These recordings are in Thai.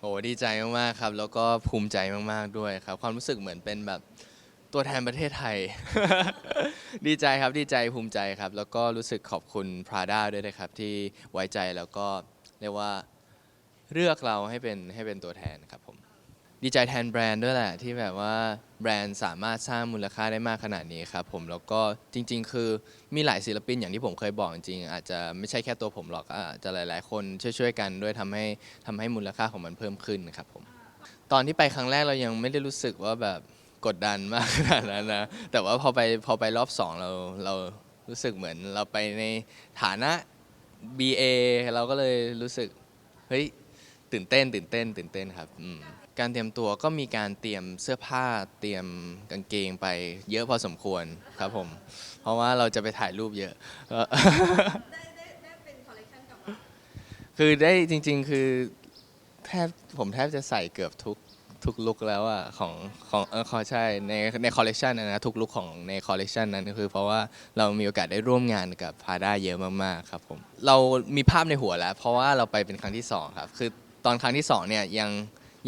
โอ้ดีใจมากๆครับ แล้วก็ภูมิใจมากๆด้วยครับ ความรู้สึกเหมือนเป็นแบบตัวแทนประเทศไทย ดีใจครับดีใจภูมิใจครับ แล้วก็รู้สึกขอบคุณ Prada ด้วยนะครับ ที่ไว้ใจแล้วก็เรียกว่าเลือกเราให้เป็นให้เป็นตัวแทนครับผม ดีใจแทนแบรนด์ด้วยแหละ ที่แบบว่า แบรนด์สามารถสร้างมูลค่าได้มากขนาดนี้ครับผมแล้วก็จริง ๆ คือมีหลายศิลปินอย่างที่ผมเคยบอกจริงๆอาจจะไม่ใช่แค่ตัวผมหรอกอาจจะหลาย ๆ คนช่วยๆกันด้วยทำให้ทำให้มูลค่าของมันเพิ่มขึ้นครับผมตอนที่ไปครั้งแรกเรายังไม่ได้รู้สึกว่าแบบกดดันมากขนาดนั้นนะแต่ว่าพอไปพอไปรอบสองเราเรารู้สึกเหมือนเราไปในฐานะ BA เราก็เลยรู้สึกเฮ้ยตื่นเต้นตื่นเต้นตื่นเต้นครับอืม การเตรียมตัวก็มีการเตรียมเสื้อผ้าเตรียมกางเกงไป เยอะพอสมควรครับผม เพราะว่าเราจะไปถ่ายรูปเยอะ ได้ได้ได้เป็นคอลเลคชันกลับมาคือได้จริง ๆ คือแทบผมแทบจะใส่เกือบทุกทุกลุกแล้วอะของของเออขอใช่ในในคอลเลกชันนะทุกลุกของในคอลเลกชันนั้นก็คือเพราะว่าเรามีโอกาสได้ร่วมงานกับพาด้าเยอะมากๆครับผมเรามีภาพในหัวแล้ว เพราะว่าเราไปเป็นครั้งที่สองครับคือตอนครั้งที่สองเนี่ยยัง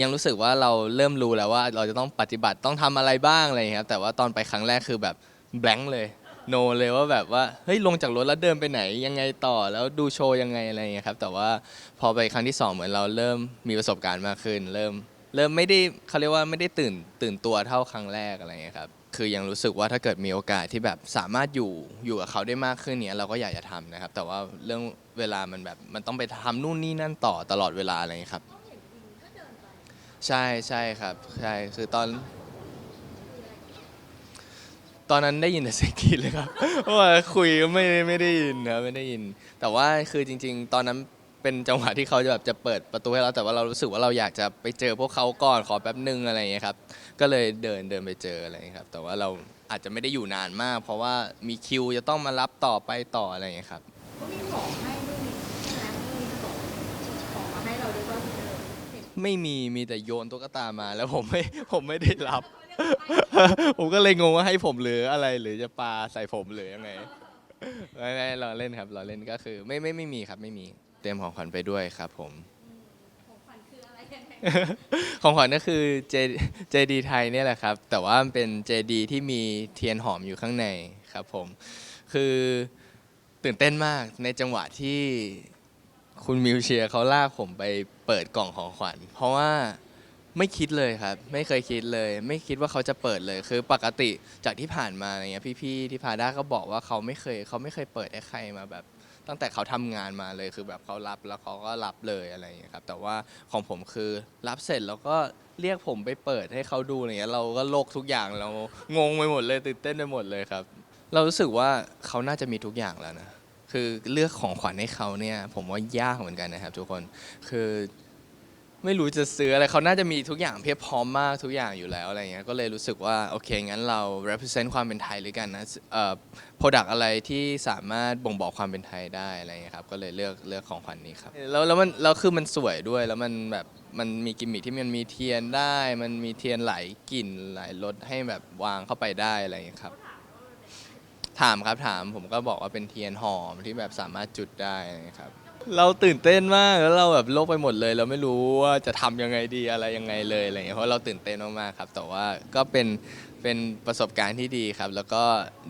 ยังรู้สึกว่าเราเริ่มรู้แล้วว่าเราจะต้องปฏิบัติต้องทำอะไรบ้างอะไรอย่างเงี้ยครับแต่ว่าตอนไปครั้งแรกคือแบบแบงค์เลย โนเลยว่าแบบว่าเฮ้ยลงจากรถแล้วเดินไปไหนยังไงต่อแล้วดูโชว์ยังไงอะไรอย่างเงี้ยครับแต่ว่าพอไปครั้งที่สองเหมือนเราเริ่มมีประสบการณ์มากขึ้น เริ่มเริ่มไม่ได้เขาเรียกว่าไม่ได้ตื่นตื่นตัวเท่าครั้งแรกอะไรอย่างเงี้ยครับคือยังรู้สึกว่าถ้าเกิดมีโอกาสที่แบบสามารถอยู่อยู่กับเขาได้มากขึ้นเนี่ยเราก็อยากจะทำนะครับแต่ว่าเรื่องเวลามันแบบมันต้องไปทำนู่นนี่นั่นต่อตลอดเวลาอะไรอย่างเงี้ยครับ ใช่ใช่ครับ ใช่คือตอน ตอนนั้นได้ยินแต่เสียงกรีดเลยครับ เพราะว่าคุยก็ไม่ไม่ได้ยินนะไม่ได้ยิน แต่ว่าคือจริง ๆ ตอนนั้นเป็นจังหวะที่เขาจะแบบจะเปิดประตูให้เราแต่ว่าเรารู้สึกว่าเราอยากจะไปเจอพวกเขาก่อนขอแป๊บนึงอะไรอย่างเงี้ยครับ ก็เลยเดินเดินไปเจออะไรอย่างเงี้ยครับ แต่ว่าเราอาจจะไม่ได้อยู่นานมาก เพราะว่ามีคิวจะต้องมารับต่อไปต่ออะไรอย่างเงี้ยครับ ก็มีของให้ด้วยนี่ใช่ไหมมีของของมาให้เราด้วยว่าเห็น ไม่มีมีแต่โยนตุ๊กตามาแล้วผมไม่ผมไม่ได้รับ ผมก็เลยงงว่าให้ผมหรืออะไรหรือจะปาใส่ผมหรือยังไงไม่ไม่เราเล่นครับเราเล่นก็คือ ไม่ไม่ไม่มีครับไม่มีเตรียมของขวัญไปด้วยครับ ผม ของขวัญคืออะไรยังไงของขวัญก็คือเจเจดีไทยเนี่ยแหละครับ แต่ว่ามันเป็นเจดีที่มีเทียนหอมอยู่ข้างในครับ ผม คือตื่นเต้นมากในจังหวะที่ คุณมิวเชียร์เขาลากผมไปเปิดกล่องของขวัญ เพราะว่าไม่คิดเลยครับ ไม่เคยคิดเลย ไม่คิดว่าเขาจะเปิดเลยคือปกติจากที่ผ่านมาอะไรเงี้ยพี่ๆที่พาด้าก็บอกว่าเขาไม่เคยเขาไม่เคยเปิดให้ใครมาแบบ ตั้งแต่เขาทำงานมาเลยคือแบบเขารับแล้วเขาก็รับเลยอะไรอย่างเงี้ยครับแต่ว่าของผมคือรับเสร็จแล้วก็เรียกผมไปเปิดให้เขาดูอะไรเงี้ยเราก็โลกทุกอย่างเรางงไปหมดเลยตื่นเต้นไปหมดเลยครับ เรารู้สึกว่าเขาน่าจะมีทุกอย่างแล้วนะ คือเลือกของขวัญให้เขาเนี่ย ผมว่ายากเหมือนกันนะครับ ทุกคนคือไม่รู้จะซื้ออะไรเขาน่าจะมีทุกอย่างเพียบพร้อมมากทุกอย่างอยู่แล้วอะไรเงี้ยก็เลยรู้สึกว่าโอเคงั้นเรา represent ความเป็นไทยหรือกันนะเอ่อ product อะไรที่สามารถบ่งบอกความเป็นไทยได้อะไรเงี้ยครับก็เลยเลือกเลือกของขวัญนี้ครับแล้วแล้วมันแล้วคือมันสวยด้วยแล้วมันแบบมันมีกิมมิคที่มันมีเทียนได้ มันมีเทียนหลายกลิ่นหลายรสให้แบบวางเข้าไปได้อะไรเงี้ยครับ ถามครับถามผมก็บอกว่าเป็นเทียนหอมที่แบบสามารถจุดได้นะครับ เราตื่นเต้นมากแล้วเราแบบโลกไปหมดเลย เราไม่รู้ว่าจะทำยังไงดีอะไรยังไงเลยอะไรเงี้ยเพราะเราตื่นเต้นมากๆครับ แต่ว่าก็เป็นเป็นประสบการณ์ที่ดีครับ แล้วก็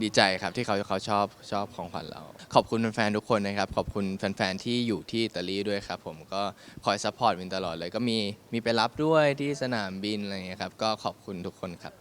ดีใจครับที่เขาเขาชอบชอบของขวัญเรา ขอบคุณแฟนๆทุกคนนะครับ ขอบคุณแฟนๆที่อยู่ที่อิตาลีด้วยครับ ผมก็คอยซัพพอร์ตวินตลอดเลย ก็มีมีไปรับด้วยที่สนามบินอะไรเงี้ยครับก็ขอบคุณทุกคนครับ